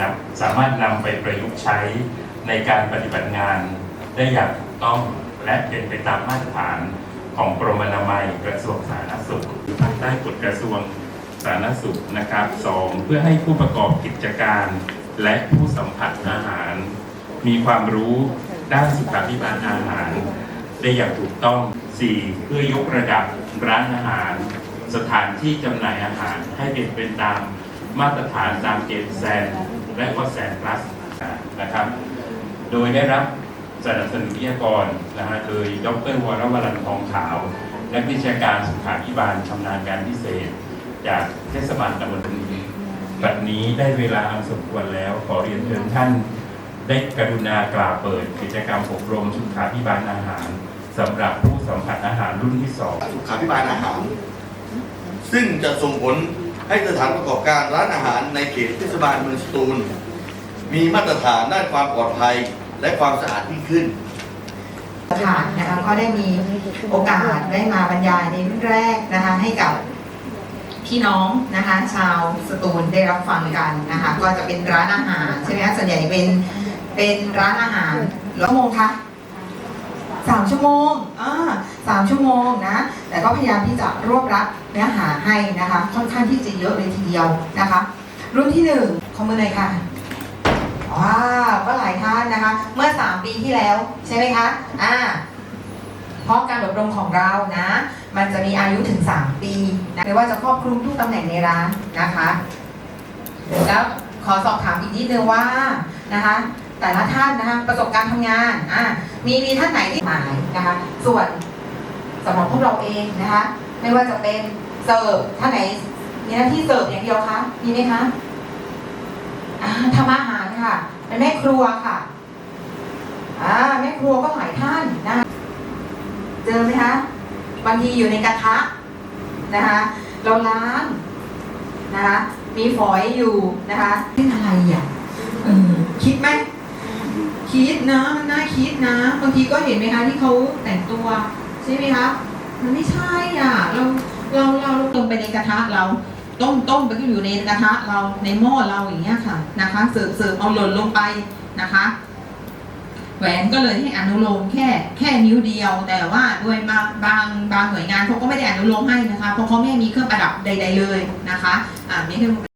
นะสามารถนำไปประยุกต์ใช้ในการปฏิบัติงาน ได้อย่างถูกต้องและเป็นไปตามมาตรฐานของกรมอนามัยกระทรวงสาธารณสุขภายใต้กฎกระทรวงสาธารณสุขนะครับสองเพื่อให้ผู้ประกอบกิจการและผู้สัมผัสอาหาร มีความรู้ด้านสุขาภิบาลอาหาร ได้อย่างถูกต้อง 4. เพื่อยกระดับร้านอาหาร สถานที่จำหน่ายอาหารให้เป็นเป็นตามมาตรฐานตามเกณฑ์แซน และก็แซนพลัสนะครับ โดยได้รับสนับสนุนวิทยากรนะฮะโดยดรวรวรันทองขาว และวิชาการสุขาภิบาลชำนาญการพิเศษ จากเทศบาลตำบลนี้บัดนี้ได้เวลาอันสมควรแล้วขอเรียนเชิญท่าน ได้กรุณากล่าวเปิดกิจกรรมอบรมสุขาภิบาลอาหารสำหรับผู้สัมผัสอาหารรุ่นที่สองสุขาภิบาลอาหาร ซึ่งจะส่งผล ให้สถานประกอบการร้านอาหารในเขตเทศบาลเมืองสตูล มีมาตรฐานด้านความปลอดภัยและความสะอาดยิ่งขึ้นค่ะนะคะก็ได้มีโอกาสได้มาบรรยายในรุ่นแรกนะคะให้กับพี่น้องนะคะชาวสตูลได้รับฟังกันนะคะก็จะเป็นร้านอาหารใช่ไหมคะส่วนใหญ่เป็นเป็นร้านอาหารแล้วโมงคะ สามชั่วโมงอ่าสามชั่วโมงนะ แต่ก็พยายามที่จะรวบรัดเนื้อหาให้นะคะ ค่อนข้างที่จะเยอะเลยทีเดียวนะคะ รุ่นที่หนึ่งขอมือเลยค่ะว้าวก็หลายท่านนะคะ เมื่อ 3 ปีที่แล้วใช่ไหมคะ อ่าเพราะการอบรมของเรานะ มันจะมีอายุถึง 3 ปีนะไม่ว่าจะครอบคลุมทุกตำแหน่งในร้านนะคะ แล้วขอสอบถามอีกนิดนึงว่านะคะ แต่ละท่านนะคะประสบการณ์ทำงานอ่า มีมีท่านไหนที่หมายนะคะ ส่วนสำหรับพวกเราเองนะคะ ไม่ว่าจะเป็นเสิร์ฟท่านไหนมีหน้าที่เสิร์ฟอย่างเดียวคะมีไหมคะทำอาหารค่ะ เป็นแม่ครัวค่ะอ่าแม่ครัวก็หลายท่านนะคะเจอไหมคะบางทีอยู่ในกระทะนะคะเราล้างนะคะมีฝอยอยู่นะคะเป็นอะไรอะ คิดนะมันน่าคิดนะบางทีก็เห็นไหมคะที่เขาแต่งตัวใช่ไหมคะมันไม่ใช่อะเราเราเราลงไปในกระทะเราต้มต้มไปก็อยู่ในกระทะเราในหม้อเราอย่างเงี้ยค่ะนะคะ เสิร์ฟเสิร์ฟเอาหล่นลงไปนะคะ แหวนก็เลยให้อนุโลมแค่แค่นิ้วเดียว แต่ว่าด้วยบางบางบางหน่วยงานเขาก็ไม่ได้อนุโลมให้นะคะเพราะเขาไม่มีเครื่องประดับใด ๆเลยนะคะอ่ามีแค่